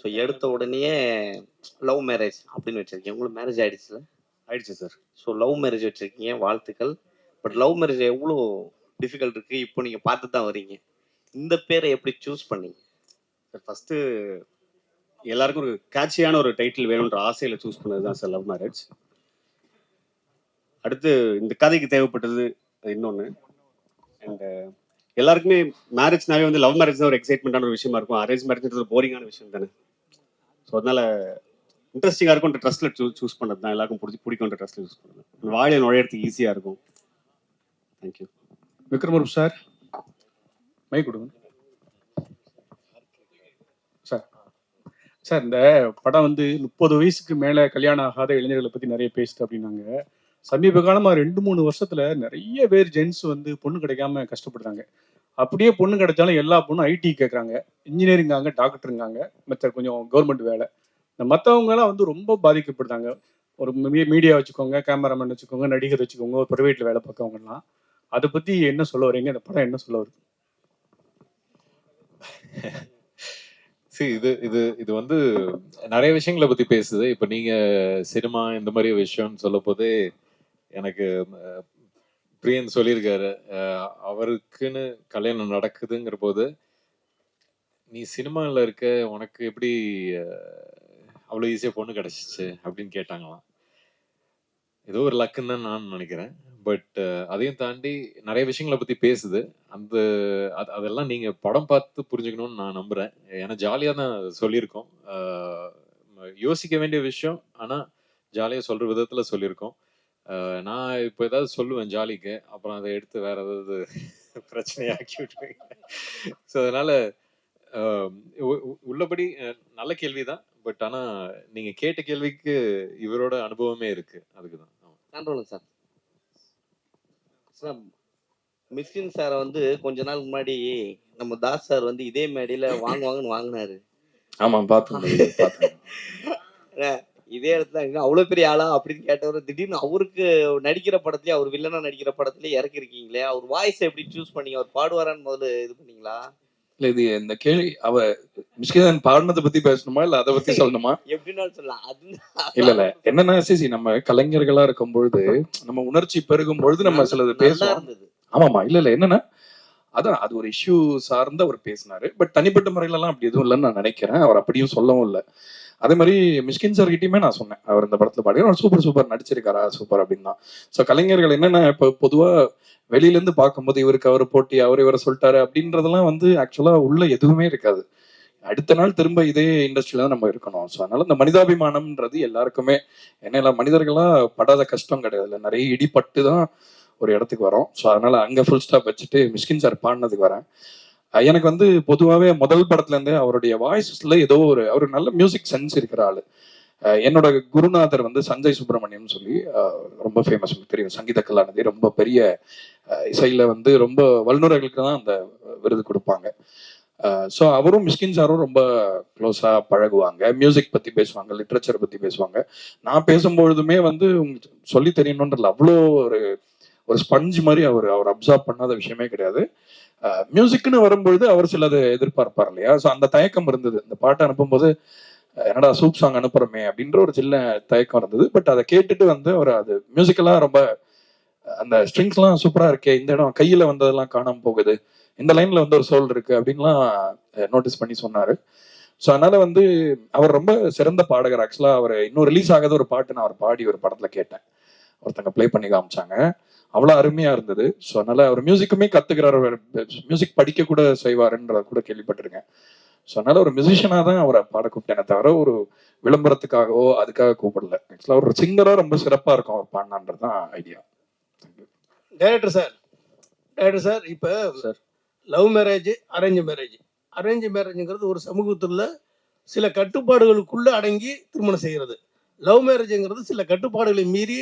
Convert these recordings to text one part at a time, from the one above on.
So எடுத்த உடனேயே love marriage அப்படின்னு வச்சிருக்கீங்க. உங்களுக்கு மேரேஜ் ஆயிடுச்சுல? ஆயிடுச்சு சார் ஸோ லவ் மேரேஜ் வச்சிருக்கீங்க வாழ்த்துக்கள். பட் லவ் மேரேஜ் எவ்வளோ டிஃபிகல்ட் இருக்கு? இப்போ நீங்க பார்த்து தான் வரீங்க இந்த பேரை எப்படி சூஸ் பண்ணீங்க? சார் ஃபஸ்ட்டு எல்லாருக்கும் ஒரு கேட்சியான ஒரு டைட்டில் வேணுன்ற ஆசையில் சூஸ் பண்ணது தான் சார் லவ் மேரேஜ் அடுத்து இந்த கதைக்கு தேவைப்பட்டது இன்னொன்று அண்ட் எல்லாருக்குமே மேரேஜ்னாவே வந்து லவ் மேரேஜ் தான் ஒரு எக்ஸைட்மெண்ட்டான ஒரு விஷயமா இருக்கும். அரேஞ்ச் மேரேஜ்ன்றது போரிங்கான விஷயம் தானே? ஸோ அதனால இன்ட்ரெஸ்டிங்காக இருக்கும். ட்ரெஸ்ல சூ சூஸ் பண்ணது தான். எல்லாருக்கும் பிடிச்சி பிடிக்கும் ட்ரெஸ்ல சூஸ் பண்ணது. வாழையை நுழையிறதுக்கு ஈஸியாக இருக்கும். தேங்க்யூ விக்ரமரூப் சார் மை கொடுங்க. சார் சார் இந்த படம் வந்து முப்பது வயசுக்கு மேல கல்யாணம் ஆகாத இளைஞர்களை பத்தி நிறைய பேசுது அப்படின்னாங்க. சமீப காலமா ரெண்டு மூணு வருஷத்துல நிறைய பேர் ஜென்ஸ் வந்து பொண்ணு கிடைக்காம கஷ்டப்படுறாங்க. அப்படியே பொண்ணு கிடைச்சாலும் எல்லா பொண்ணும் ஐடி கேட்குறாங்க இன்ஜினியரிங்காங்க டாக்டருங்காங்க மற்ற கொஞ்சம் கவர்மெண்ட் வேலை. இந்த மற்றவங்கலாம் வந்து ரொம்ப பாதிக்கப்படுறாங்க. ஒரு மீடியா வச்சுக்கோங்க கேமராமேன் வச்சுக்கோங்க நடிகர் வச்சுக்கோங்க ஒரு ப்ரைவேட்டில் வேலை பார்க்கவங்கலாம். அதை பத்தி என்ன சொல்ல வரீங்க இந்த படம் என்ன சொல்ல வருது? சரி இது இது இது வந்து நிறைய விஷயங்களை பத்தி பேசுது. இப்ப நீங்க சினிமா இந்த மாதிரி விஷயம்னு சொல்லும் போதே எனக்கு பிரியன் சொல்லியிருக்காரு அவருக்குன்னு கல்யாணம் நடக்குதுங்கிற போது நீ சினிமாவில் இருக்க உனக்கு எப்படி அவ்வளோ ஈஸியாக பொண்ணு கிடச்சிச்சு? அப்படின்னு கேட்டாங்களாம். ஏதோ ஒரு லக்குன்னு தான் நான் நினைக்கிறேன். பட் அதையும் தாண்டி நிறைய விஷயங்களை பற்றி பேசுது. அந்த அது அதெல்லாம் நீங்கள் படம் பார்த்து புரிஞ்சுக்கணும்னு நான் நம்புகிறேன் ஏன்னா ஜாலியாக தான் சொல்லியிருக்கோம். யோசிக்க வேண்டிய விஷயம் ஆனால் ஜாலியாக சொல்கிற விதத்தில் சொல்லியிருக்கோம். நான் இப்போ ஏதாவது சொல்லுவேன் ஜாலிக்கு. அப்புறம் அதை எடுத்து வேற ஏதாவது பிரச்சனையாக்கி விட்டுருவேன். ஸோ அதனால உள்ளபடி நல்ல கேள்விதான். பட் ஆனா நீங்க கேட்ட கேள்விக்கு இவரோட அனுபவமே இருக்கு. அதுக்கு தான் கண்ட்ரோலுங்க சார். சார் மிஸ்கின் சாரை வந்து கொஞ்ச நாள் முன்னாடி நம்ம தாஸ் சார் வந்து இதே மேடையில வாங்குவாங்கன்னு வாங்கினாரு. ஆமா பார்த்தேன் பார்த்தேன் அஹ் இதே இடத்துல இங்க அவ்வளவு பெரிய ஆளா அப்படின்னு கேட்டவர் திடீர்னு அவருக்கு நடிக்கிற படத்துலயே அவர் வில்லனா நடிக்கிற படத்துலயே இறக்கிருக்கீங்களே? அவர் வாய்ஸ் எப்படி சூஸ் பண்ணீங்க? அவர் பாடுவாரான்னு முதல்ல இது பண்ணீங்களா? இல்ல இது இந்த கேள்வி அவ மிஷ்கிதன் பாடினதை பத்தி பேசணுமா? இல்ல அதை பத்தி சொல்லணுமா? எப்படின்னாலும் சொல்லலாம். அது இல்ல இல்ல. என்னன்னா சிசி நம்ம கலைஞர்களா இருக்கும் பொழுது நம்ம உணர்ச்சி பெருகும் பொழுது நம்ம சிலது இருந்தது. ஆமாமா இல்ல இல்ல. என்னன்னா அதான் அது ஒரு இஷ்யூ சார்ந்து அவர் பேசினாரு. பட் தனிப்பட்ட முறையில எல்லாம் அப்படி எதுவும் இல்லைன்னு நான் நினைக்கிறேன். அவர் அப்படியும் சொல்லவும் இல்லை. அதே மாதிரி மிஷ்கின் சார் கிட்டயுமே நான் சொன்னேன். அவர் இந்த படத்துல பாடி சூப்பர் சூப்பர் நடிச்சிருக்காரா? சூப்பர் அப்படின்னா. ஸோ கலைஞர்கள் என்னன்னா இப்போ பொதுவா வெளியில இருந்து பார்க்கும்போது இவருக்கு அவர் போட்டி அவர் இவரை சொல்லிட்டாரு அப்படின்றதெல்லாம் வந்து ஆக்சுவலா உள்ள எதுவுமே இருக்காது. அடுத்த நாள் திரும்ப இதே இண்டஸ்ட்ரியில தான் நம்ம இருக்கணும். ஸோ அதனால இந்த மனிதாபிமானம்ன்றது எல்லாருக்குமே என்ன மனிதர்களா படாத கஷ்டம் கிடையாது. இல்ல நிறைய இடிபட்டு தான் ஒரு இடத்துக்கு வரோம். ஸோ அதனால அங்க ஃபுல் ஸ்டாப் வச்சுட்டு மிஸ்கின் சார் பாடினதுக்கு வரேன். எனக்கு வந்து பொதுவாகவே முதல் படத்துல இருந்தே அவருடைய வாய்ஸ்ல ஏதோ ஒரு அவர் நல்ல மியூசிக் சென்ஸ் இருக்கிற ஆளு. அஹ் என்னோட குருநாதர் வந்து சஞ்சய் சுப்பிரமணியம் சொல்லி ரொம்ப ஃபேமஸ் தெரியும். சங்கீத கலாநிதி ரொம்ப பெரிய இசையில வந்து ரொம்ப வல்லுநர்களுக்கு தான் அந்த விருது கொடுப்பாங்க. ஸோ அவரும் மிஸ்கின் சாரும் ரொம்ப க்ளோஸா பழகுவாங்க. மியூசிக் பத்தி பேசுவாங்க லிட்ரேச்சர் பத்தி பேசுவாங்க. நான் பேசும்பொழுதுமே வந்து உங்களுக்கு சொல்லி தெரியணுன்றது அவ்வளோ ஒரு ஒரு ஸ்பஞ்ச் மாதிரி அவர் அவர் அப்சர்வ் பண்ணாத விஷயமே கிடையாது. மியூசிக்னு வரும்பொழுது அவர் சிலது எதிர்பார்ப்பார் இல்லையா? ஸோ அந்த தயக்கம் இருந்தது. இந்த பாட்டை அனுப்பும்போது என்னடா சூப் சாங் அனுப்புறமே அப்படின்ற ஒரு சின்ன தயக்கம் இருந்தது. பட் அதை கேட்டுட்டு வந்து அவர் அது மியூசிக்கெல்லாம் ரொம்ப அந்த ஸ்ட்ரிங்ஸ்லாம் சூப்பராக இருக்கே இந்த இடம் கையில் வந்ததெல்லாம் காணாமல் போகுது. இந்த லைனில் வந்து ஒரு சோல் இருக்கு அப்படின்லாம் நோட்டீஸ் பண்ணி சொன்னார். ஸோ அதனால வந்து அவர் ரொம்ப சிறந்த பாடகர். ஆக்சுவலாக அவர் இன்னும் ரிலீஸ் ஆகாத ஒரு பாட்டு நான் அவர் பாடி ஒரு படத்தில் கேட்டேன். ஒருத்தங்க ப்ளே பண்ணி காமிச்சாங்க. அவ்வளோ அருமையா இருந்தது. ஸோ அதனால அவர் மியூசிக்குமே கத்துக்கிறார். மியூசிக் படிக்க கூட செய்வாருன்றத கூட கேள்விப்பட்டிருக்கேன். ஸோ அதனால ஒரு மியூசிஷியனாக தான் அவரை பாட கூப்பிட்டேனே தவிர ஒரு விளம்பரத்துக்காகவோ அதுக்காக கூப்பிடல. ஆக்சுவலாக ஒரு சிங்கரா ரொம்ப சிறப்பா இருக்கும் அவர் பாடினான்றது தான் idea director sir director sir இப்போ sir. Love marriage arrange marriage arrange மேரேஜ்ங்கிறது ஒரு சமூகத்தில் சில கட்டுப்பாடுகளுக்குள்ள அடங்கி திருமணம் செய்கிறது. லவ் மேரேஜ்ங்கிறது சில கட்டுப்பாடுகளை மீறி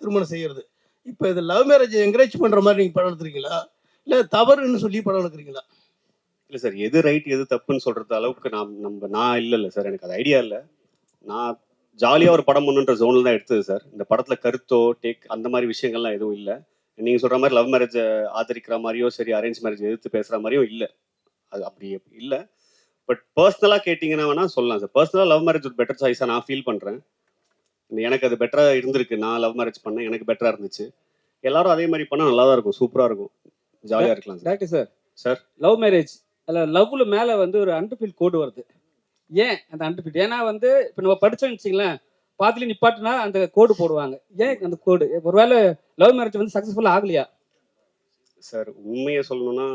திருமணம் செய்கிறது. இப்போ இது லவ் மேரேஜ் என்கரேஜ் பண்ணுற மாதிரி நீங்கள் படம் எடுத்துருக்கீங்களா? இல்லை தவறுன்னு சொல்லி படம் எடுக்கிறீங்களா? இல்லை சார் எது ரைட் எது தப்புன்னு சொல்கிறது அளவுக்கு நான் நம்ம நான் இல்லை இல்லை சார் எனக்கு அது ஐடியா இல்லை. நான் ஜாலியாக ஒரு படம் பண்ணுன்ற ஜோனில் தான் எடுத்தது சார் இந்த படத்தில் கருத்தோ டேக் அந்த மாதிரி விஷயங்கள்லாம் எதுவும் இல்லை. நீங்கள் சொல்கிற மாதிரி லவ் மேரேஜை ஆதரிக்கிற மாதிரியோ சரி அரேஞ்ச் மேரேஜ் எதிர்த்து பேசுகிற மாதிரியோ இல்லை. அது அப்படி இல்லை. பட் பர்சனலாக கேட்டிங்கன்னா வேணால் சொல்லலாம் சார் பர்சனலாக லவ் மேரேஜ் ஒரு பெட்டர் சாய்ஸாக நான் ஃபீல் பண்ணுறேன் எனக்கு அது பெட்டரா இருந்திருக்கு. நான் லவ் மேரேஜ் பண்ணேன் எனக்கு பெட்டரா இருந்துச்சு. எல்லாரும் அதே மாதிரி பண்ணா நல்லா தான் இருக்கும். சூப்பரா இருக்கும். ஜாலியா இருக்கலாம் sir doctor sir sir. Love marriage அதில் லவ்ல மேலே வந்து ஒரு அண்டர்ஃபீல் கோடு வருது. ஏன் அந்த அண்டர்ஃபீல் ஏன்னா வந்து இப்போ நம்ம படிச்சோம்னு வச்சுங்களேன் பாதியில நிப்பாட்டினா அந்த கோடு போடுவாங்க. ஏன் அந்த கோடு ஒருவேளை லவ் மேரேஜ் வந்து சக்ஸஸ்ஃபுல்லாக ஆகலையா? சார் உண்மையை சொல்லணும்னா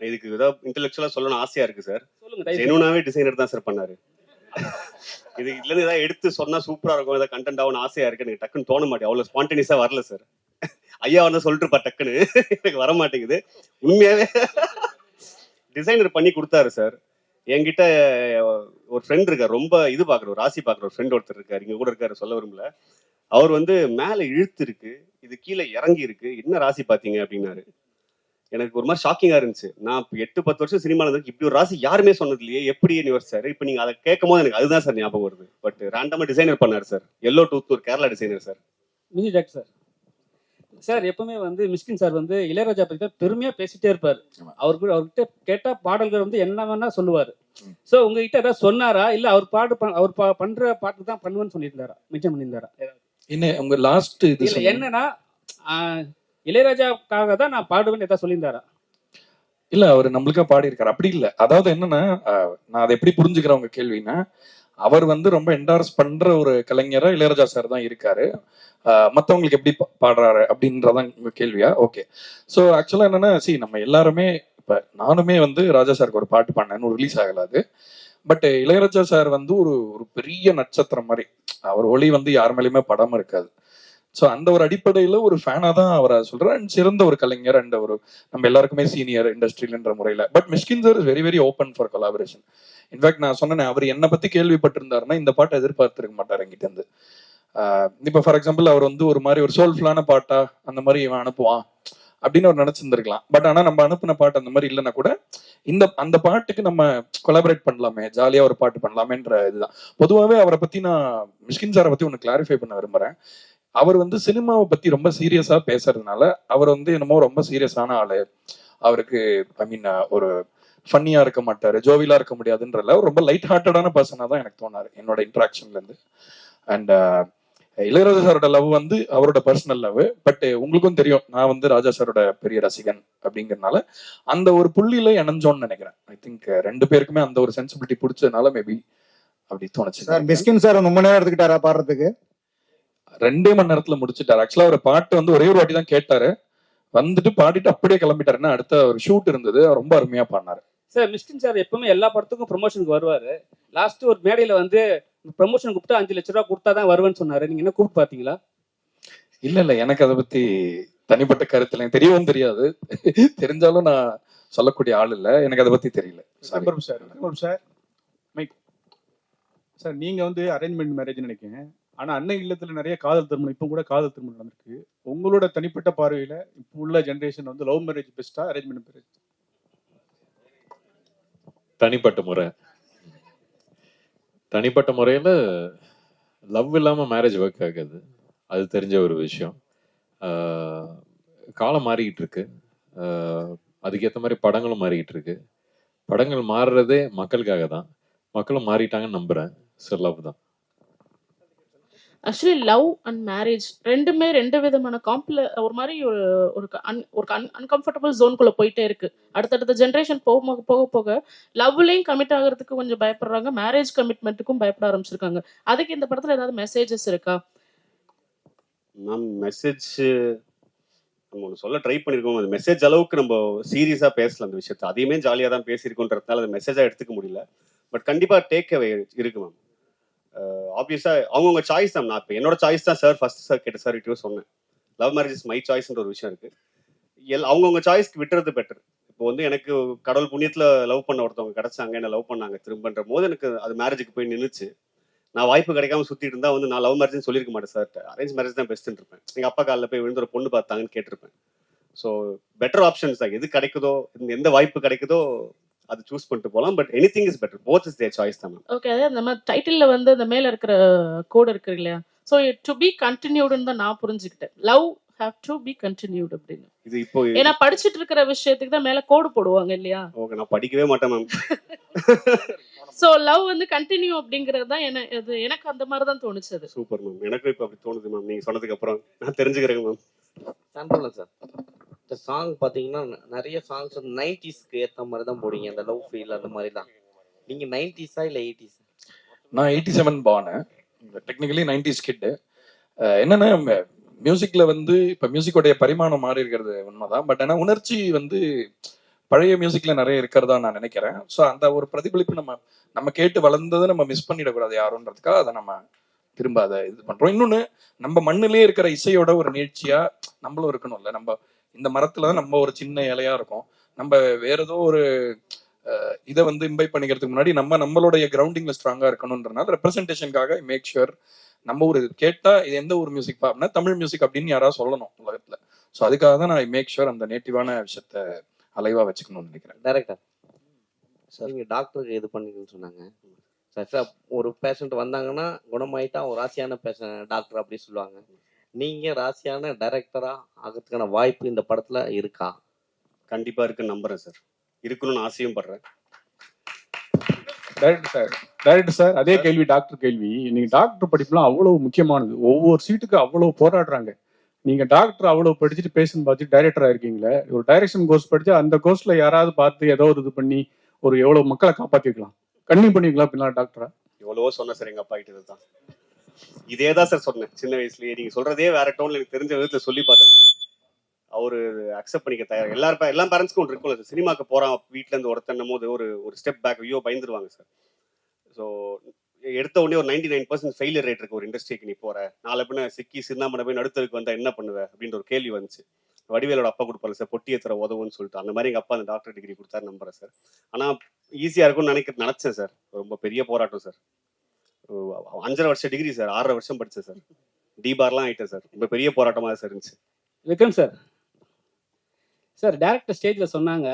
இதுக்கு ஏதாவது இன்டெலெக்சுவலா சொல்லணும்னு ஆசையா இருக்கு சார் சொல்லுங்க. ஜெனுனாவே டிசைனர் தான் சார் பண்ணாரு. இது இதுல ஏதாவது எடுத்து சொன்னா சூப்பரா இருக்கும். ஏதாவது கண்டென்ட் ஆகும் ஆசையா இருக்கு. எனக்கு டக்குன்னு தோண மாட்டேன் அவ்வளவு ஸ்பான்டேனியஸா வரல சார் ஐயா வந்து சொல்லிட்டுப்பா டக்குன்னு. எனக்கு வர மாட்டேங்குது. உண்மையாவே டிசைனர் பண்ணி கொடுத்தாரு சார் என்கிட்ட ஒரு ஃப்ரெண்ட் இருக்கார். ரொம்ப இது பாக்குற ஒரு ராசி பாக்குற ஒரு ஃப்ரெண்ட் ஒருத்தர் இருக்காரு. இங்க கூட இருக்காரு சொல்ல விரும்பல. அவர் வந்து மேல இழுத்து இருக்கு. இது கீழே இறங்கி இருக்கு. என்ன ராசி பாத்தீங்க? அப்படின்னாரு. எனக்கு ஒரு மாதிரி ஷாக்கிங்கா இருந்துச்சு. நான் எட்டு பத்து வருஷம் சினிமால இருந்து இப்படி ஒரு ராசி யாருமே சொன்னது இல்லையே எப்படி யோசிச்சாரு இப்ப நீங்க அதை கேட்கும் போது எனக்கு அதுதான் சார் ஞாபகம் வருது. பட் ரேண்டமா டிசைனர் பண்ணாரு சார் எல்லோ டூத் ஒரு Kerala designer sir mini doctor sir sir எப்பவுமே வந்து மிஸ்கின் சார் வந்து இளையராஜா பத்தி தான் பெருமையா பேசிட்டே இருப்பாரு. ஆமா. அவருக்கு அவர்கிட்ட கேட்டா பாடல்கள் வந்து என்ன வேணா சொல்லுவாரு. சோ உங்ககிட்ட ஏதாவது சொன்னாரா? இல்ல அவர் பாடு பண்- அவர் பா- பண்ற பாட்டு தான் பண்ணுவேன்னு சொல்லியிருந்தாரா? மென்ஷன் பண்ணியிருந்தாரா? என்ன உங்க லாஸ்ட். என்னன்னா ஆஹ், இளையராஜாக்காக தான் நான் பாடுவேன்னு ஏதாவது சொல்லியிருந்தாரா? இல்ல அவர் நம்மளுக்கா பாடி இருக்காரு அப்படி இல்ல. அதாவது என்னன்னா நான் அதை எப்படி புரிஞ்சுக்கிறேன் உங்க கேள்வின்னா அவர் வந்து ரொம்ப என்டார்ஸ் பண்ற ஒரு கலைஞரா இளையராஜா சார் தான் இருக்காரு. அஹ், மத்தவங்களுக்கு எப்படி பா- பாடுறாரு அப்படின்றதான் உங்க கேள்வியா? ஓகே ஸோ ஆக்சுவலா என்னன்னா சி நம்ம எல்லாருமே இப்ப நானுமே வந்து ராஜா சாருக்கு ஒரு பாட்டு பண்ணேன்னு ரிலீஸ் ஆகலாது பட் இளையராஜா சார் வந்து ஒரு ஒரு பெரிய நட்சத்திரம் மாதிரி. அவர் ஒளி வந்து யார் மேலேயுமே படாம இருக்காது. ஸோ அந்த ஒரு அடிப்படையில ஒரு ஃபேனா தான் அவரை சொல்றேன் அண்ட் சிறந்த ஒரு கலைஞர் அண்ட் ஒரு நம்ம எல்லாருக்குமே சீனியர் இண்டஸ்ட்ரியில்ன்ற முறையில. But Mysskin sir is very very open for collaboration in fact நான் சொன்னேன் அவர் என்னை பத்தி கேள்விப்பட்டிருந்தாருன்னா இந்த பாட்டை எதிர்பார்த்திருக்க மாட்டார் என்கிட்ட இருந்து. ஆஹ் இப்ப ஃபார் எக்ஸாம்பிள் அவர் வந்து ஒரு மாதிரி ஒரு சோல்ஃபுல்லான பாட்டா அந்த மாதிரி இவன் அனுப்புவான் அப்படின்னு அவர் நினைச்சிருந்திருக்கலாம். பட் ஆனா நம்ம அனுப்பின பாட்டு அந்த மாதிரி இல்லைன்னா கூட இந்த அந்த பாட்டுக்கு நம்ம கொலாபரேட் பண்ணலாமே ஜாலியா ஒரு பாட்டு பண்ணலாமேன்ற இதுதான். பொதுவாகவே அவரை பத்தி நான் மிஷ்கின் சாரை பத்தி ஒன்று கிளாரிஃபை பண்ண விரும்புறேன். அவர் வந்து சினிமாவை பத்தி ரொம்ப சீரியஸா பேசுறதுனால அவர் வந்து என்னமோ ரொம்ப சீரியஸான ஆளு. அவருக்கு ஐ மீன் ஒரு ஃபன்னியா இருக்க மாட்டாரு ஜோவிலா இருக்க முடியாதுன்றல ரொம்ப லைட் ஹார்ட்டடான பர்சனா தான் எனக்கு தோணாரு என்னோட இன்ட்ராக்ஷன்ல இருந்து. அண்ட் இளையராஜா சாரோட லவ் வந்து அவரோட பர்சனல் லவ் பட் உங்களுக்கும் தெரியும் நான் வந்து ராஜா சாரோட பெரிய ரசிகன் அப்படிங்கறதுனால அந்த ஒரு புள்ளியில இணைஞ்சோன்னு நினைக்கிறேன். ஐ திங்க் ரெண்டு பேருக்குமே அந்த ஒரு சென்சிபிலிட்டி பிடிச்சதுனால மேபி அப்படி தோணுச்சு சார் மிஸ்கின் சார் ரொம்ப நேரம் எடுத்துக்கிட்டாரா பாடுறதுக்கு? ரெண்டே மணி நேரத்துல முடிச்சிட்டாரு. ஆக்சுவலா ஒரு பாட்டு வந்து ஒரே ஒரு வாட்டி தான் கேட்டாரு. வந்துட்டு பாடிட்டு அப்படியே கிளம்பிட்டாருன்னா அடுத்த ஒரு ஷூட் இருந்தது. அவர் ரொம்ப அருமையா பாடினாரு. சார் மிஸ்கின் சார் எப்பவுமே எல்லா படத்துக்கும் ப்ரொமோஷனுக்கு வருவாரு. லாஸ்ட் ஒரு மேடையில வந்து ப்ரொமோஷன் கூப்பிட்டா அஞ்சு லட்ச ரூபா கொடுத்தா தான் வருவேன்னு சொன்னாரு. நீங்க என்ன கூப்பிட்டு பாத்தீங்களா? இல்ல இல்ல. எனக்கு அதை பத்தி தனிப்பட்ட கருத்து எனக்கு தெரியவும் தெரியாது. தெரிஞ்சாலும் நான் சொல்லக்கூடிய ஆள் இல்ல. எனக்கு அதை பத்தி தெரியல. Sir number sir mic. Sir நீங்க வந்து அரேஞ்ச்மெண்ட் மேரேஜ் நினைக்கிறேன். ஆனா அன்னை இல்லத்துல நிறைய காதல் திருமணம் இப்போ கூட காதல் திருமணம் நடந்திருக்கு. உங்களோட தனிப்பட்ட பார்வையில இப்போ உள்ள ஜென்ரேஷன் வந்து லவ் மேரேஜ் பெஸ்டா அரேஞ்ச்மெண்ட் மேரேஜ் தனிப்பட்ட முறை. தனிப்பட்ட முறையில் லவ் இல்லாமல் மேரேஜ் ஒர்க் ஆகாது. அது தெரிஞ்ச ஒரு விஷயம். காலம் மாறிக்கிட்டு இருக்கு. அதுக்கேற்ற மாதிரி படங்களும் மாறிக்கிட்டு இருக்கு. படங்கள் மாறுறதே மக்களுக்காக தான் மக்களும் மாறிட்டாங்கன்னு நம்புறேன். ஸோ லவ் தான். ஆக்சுவலி லவ் அண்ட் மேரேஜ் ரெண்டுமே ரெண்டு விதமான காம்ப்ள ஒரு மாதிரி ஒரு ஒரு க- ஒரு அன் அன்கம்ஃபர்டபுள் ஜோனுக்குள்ள போயிட்டே இருக்கு. அடுத்தடுத்த ஜென்ரேஷன் போக போக போக லவ்லையும் கமிட் ஆகிறதுக்கு கொஞ்சம் பயப்படுறாங்க மேரேஜ் கமிட்மெண்ட்டுக்கும் பயப்பட ஆரம்பிச்சிருக்காங்க. அதுக்கு இந்த படத்தில் ஏதாவது மெசேஜஸ் இருக்கா? மேம் மெசேஜ் நம்ம ஒன்று சொல்ல ட்ரை பண்ணியிருக்கோம் அந்த மெசேஜ் அளவுக்கு நம்ம சீரியஸாக பேசலாம் அந்த விஷயத்தை. அதையுமே ஜாலியாக தான் பேசியிருக்கோன்றதுனால அதை மெசேஜாக எடுத்துக்க முடியல. பட் கண்டிப்பாக டேக் அவே இருக்கு மேம் Uh, ஆப்வியஸா அவங்கவுங்க சாய்ஸ் தான். நான் இப்போ என்னோட சாய்ஸ் தான் சார் ஃபர்ஸ்ட் சார் கேட்ட சார் கிட்டயும் சொன்னேன். லவ் மேரேஜ் இஸ் மை சாய்ஸ்ன்ற ஒரு விஷயம் இருக்கு. எல் அவங்கவுங்க சாய்ஸ்க்கு விட்டுறது பெட்டர் இப்போ வந்து எனக்கு கடவுள் புண்ணியத்தில் லவ் பண்ண ஒருத்தவங்க கிடைச்சாங்க என்ன லவ் பண்ணாங்க திரும்பன்ற போது எனக்கு அது மேரேஜுக்கு போய் நின்றுச்சு நான் வாய்ப்பு கிடைக்காம சுற்றிட்டு இருந்தால் வந்து நான் லவ் மேரேஜ்னு சொல்லியிருக்க மாட்டேன் சார் அரேஞ்ச் மேரேஜ் தான் பெஸ்ட்னு இருப்பேன். எங்கள் அப்பா காலில் போய் விழுந்து ஒரு பொண்ணு பார்த்தாங்கன்னு கேட்டிருப்பேன். ஸோ பெட்டர் ஆப்ஷன்ஸ் தான். எது கிடைக்குதோ எந்த வாய்ப்பு கிடைக்குதோ அது சூஸ் பண்ணிட்டு போகலாம் but anything is better both is their choice தான் மேம் ஓகே அதாவது நம்ம டைட்டில்ல வந்து அந்த மேல இருக்கிற கோடு இருக்கு இல்லையா? ஸோ டு பி கண்டினியூடுன்னு தான் நான் புரிஞ்சுக்கிட்டேன். Love have to be continued அப்படின்னு. இது இப்போ ஏன்னா படிச்சிட்டு இருக்கிற விஷயத்துக்கு தான் மேல கோடு போடுவாங்க இல்லையா? ஓகே நான் படிக்கவே மாட்டேன் மேம் ஸோ லவ் வந்து கண்டினியூ அப்படிங்கிறது தான் என்ன இது எனக்கு அந்த மாதிரி தான் தோணுச்சது. சூப்பர் மேம் எனக்கும் இப்போ அப்படி தோணுது மேம் நீங்க சொன்னதுக்கு அப்புறம் நான் தெரிஞ்சுக்கிறேங்க மேம் சார் இந்த சாங் பார்த்தீங்கன்னா நிறைய சாங்ஸ் வந்து நைன்டிஸ்க்கு ஏற்ற மாதிரி தான் போடுவீங்க. அந்த லவ் ஃபீல் அந்த மாதிரி தான் நீங்கள் நைன்டிஸா இல்லை எயிட்டிஸா நான் எயிட்டி செவன் பானு டெக்னிக்கலி நைன்டிஸ் கிட்டு என்னென்னா மியூசிக்ல வந்து இப்போ மியூசிக்கோடைய பரிமாணம் மாறி இருக்கிறது உண்மைதான். பட் ஆனால் உணர்ச்சி வந்து பழைய மியூசிக்ல நிறைய இருக்கிறதா நான் நினைக்கிறேன். ஸோ அந்த ஒரு பிரதிபலிப்பு நம்ம நம்ம கேட்டு வளர்ந்ததை நம்ம மிஸ் பண்ணிடக்கூடாது யாருன்றதுக்காக அதை நம்ம திரும்ப அதை இது பண்றோம். இன்னொன்னு நம்ம மண்ணிலே இருக்கிற இசையோட ஒரு நீட்சியா நம்மளும் இருக்கணும்ல. நம்ம இந்த மரத்துல தான் நம்ம ஒரு சின்ன இலையா இருக்கோம். நம்ம வேற ஏதோ ஒரு அஹ், இதை வந்து இம்பை பண்ணிக்கிறதுக்கு முன்னாடி நம்ம நம்மளுடைய கிரவுண்டிங்ல ஸ்ட்ராங்கா இருக்கணும்ன்றனால ரெப்ரசன்டேஷனுக்காக மேக் ஷுர் நம்ம ஒரு கேட்டா இது எந்த ஒரு மியூசிக் பாப்னா அப்படின்னா தமிழ் மியூசிக் அப்படின்னு யாராவது சொல்லணும் உலகத்துல. ஸோ அதுக்காக தான் நான் மேக் ஷுர் அந்த நேட்டிவான விஷயத்த அலைவா வச்சுக்கணும்னு நினைக்கிறேன். டைரக்டர் சார் நீங்கள் டாக்டருக்கு இது பண்ணிக்கணும்னு சொன்னாங்க. சார் சார் ஒரு பேஷண்ட் வந்தாங்கன்னா குணமாயிட்டா ஒரு ராசியான பேஷண்ட் டாக்டர் அப்படி சொல்லுவாங்க. நீங்கள் ராசியான டைரக்டராக ஆகிறதுக்கான வாய்ப்பு இந்த படத்தில் இருக்கா? கண்டிப்பா இருக்குன்னு நம்புறேன் சார் இருக்கணும்னு ஆசையும் படுறேன். டைரக்டர் சார் டைரக்டர் சார் அதே கேள்வி டாக்டர் கேள்வி. நீங்க டாக்டர் படிப்புலாம் அவ்வளவு முக்கியமானது. ஒவ்வொரு சீட்டுக்கு அவ்வளவு போராடுறாங்க. நீங்க டாக்டர் அவ்வளவு படிச்சுட்டு பேஷண்ட் பார்த்துட்டு டைரக்டரா இருக்கீங்களே ஒரு டைரக்ஷன் கோர்ஸ் படிச்சு அந்த கோர்ஸ்ல யாராவது பார்த்து ஏதோ ஒரு இது பண்ணி ஒரு எவ்வளவு மக்களை காப்பாத்திருக்கலாம். கண்ணி பண்ணிக்கலாம் பின்னால் டாக்டரா எவ்வளவோ சொன்னேன் சார் எங்க அப்பா கிட்ட இதுதான் இதே தான் சார் சொன்னேன். சின்ன வயசுலயே நீங்க சொல்றதே வேற டோன்ல எனக்கு தெரிஞ்ச விதத்துல சொல்லி பார்த்தேன் அவரு அக்செப்ட் பண்ணிக்க தயார் எல்லாரும் எல்லா பேரண்ட்ஸ்க்கும் ஒன்று இருக்கும்ல சார் சினிமாக்கு போறான் வீட்ல இருந்து ஒருத்தன்னும் போது ஒரு ஒரு ஸ்டெப் பேக் ஐயோ பயந்துருவாங்க சார் ஸோ எடுத்த உடனே ஒரு ninety nine percent failure rate இருக்கு ஒரு இண்டஸ்ட்ரிக்கு நீ போற. நாளை பின்ன சிக்கி சின்னாமனை போய் நடுத்தருக்கு வந்தா என்ன பண்ணுவ? அப்படின்ற ஒரு கேள்வி வந்துச்சு. வடிவேலோட அப்பா கொடுப்பாரு சார் பொட்டியை தர உதவுன்னு சொல்லிட்டு. அந்த மாதிரி எங்க அப்பா அந்த டாக்டர் டிகிரி கொடுத்தாரு நம்புறேன் சார் ஆனா ஈஸியா இருக்கும்னு நினைக்க நினைச்சேன் சார் ரொம்ப பெரிய போராட்டம் சார் அஞ்சரை வருஷம் டிகிரி சார் ஆறரை வருஷம் படிச்சேன் சார் டி பார்லாம் ஆயிட்டேன் சார் ரொம்ப பெரிய போராட்டமா சார் இருந்துச்சு. விக்ரம் சார் சார் டேரக்டர் ஸ்டேஜில் சொன்னாங்க.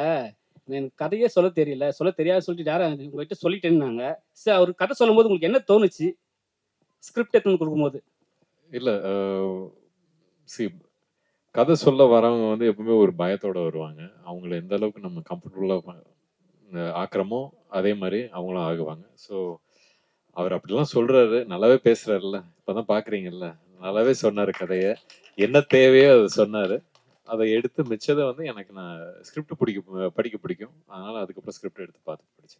எனக்கு கதையே சொல்ல தெரியல. சொல்ல தெரியாது சொல்லிட்டு டேரக்டர் உங்ககிட்ட சொல்லிட்டேன்னாங்க. சார் அவர் கதை சொல்லும்போது உங்களுக்கு என்ன தோணுச்சு? ஸ்கிரிப்ட் எடுத்துன்னு கொடுக்கும்போது. இல்ல சி கதை சொல்ல வரவங்க வந்து எப்பவுமே ஒரு பயத்தோட வருவாங்க. அவங்கள எந்த அளவுக்கு நம்ம கம்ஃபர்டபுளா ஆக்குறோமோ அதே மாதிரி அவங்களும் ஆகுவாங்க. ஸோ அவர் அப்படிலாம் சொல்றாரு. நல்லாவே பேசுறாருல்ல. இப்பதான் பாக்குறீங்கல்ல. நல்லாவே சொன்னாரு கதையை. என்ன தேவையோ அதை சொன்னாரு. அதை எடுத்து மிச்சதை வந்து எனக்கு நான் ஸ்கிரிப்ட் பிடிக்க படிக்க பிடிக்கும். அதனால அதுக்கப்புறம் ஸ்கிரிப்ட் எடுத்து பார்த்து படிச்சேன்.